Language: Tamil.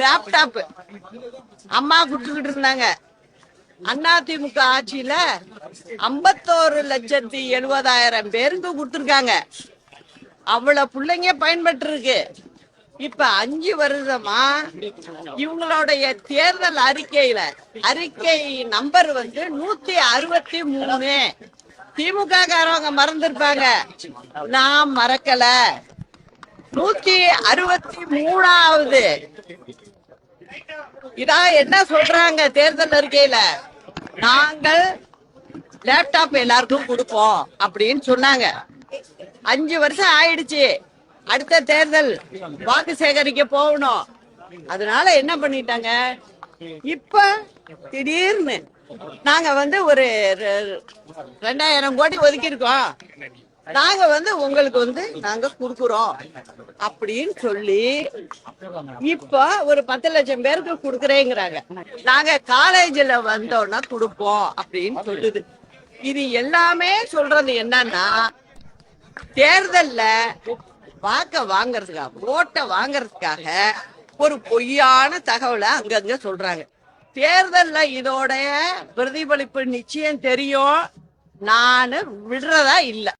லேப்டாப் அம்மா கொடுத்துக்கிட்டு இருந்தாங்க. அதிமுக ஆட்சியில ஐம்பத்தோரு லட்சத்தி எழுபதாயிரம் பேருக்கு கொடுத்துருக்காங்க. அவ்வளவு பிள்ளைங்க பயன்பட்டு இருக்கு இப்ப அஞ்சு வருஷமா இவங்களுடைய தேர்தல் அறிக்கையில அறிக்கை நம்பர் வந்து நூத்தி அறுபத்தி மூணு. திமுக காரவங்க மறந்துருப்பாங்க. நான் மறக்கல. நூத்தி அறுபத்தி மூணாவது. இதான் என்ன சொல்றாங்க தேர்தல் அறிக்கையில? நாங்கள் லேப்டாப் எல்லாருக்கும் கொடுப்போம் அப்படின்னு சொன்னாங்க. அஞ்சு வருஷம் ஆயிடுச்சு. அடுத்த தேர்தல் வாக்கு சேகரிக்க போகணும். அதனால என்ன பண்ணிட்டாங்க? இப்ப திடீர்னு நாங்க வந்து ஒரு ரெண்டாயிரம் கோடி ஒதுக்கி இருக்கோம் நாங்க வந்து உங்களுக்கு வந்து நாங்க குடுக்குறோம் அப்படின்னு சொல்லி இப்ப ஒரு பத்து லட்சம் பேருக்கு குடுக்கறேங்கிறாங்க. நாங்க காலேஜ்ல வந்தோம்னா குடுப்போம் அப்படின்னு சொல்லுது. இது எல்லாமே சொல்றது என்னன்னா தேர்தல்ல வாக்க வாங்குறதுக்காக ஓட்டை வாங்கறதுக்காக ஒரு பொய்யான தகவலை அங்கங்க சொல்றாங்க. தேர்தல்ல இதோடைய பிரதிபலிப்பு நிச்சயம் தெரியும். நானு விடுறதா இல்ல.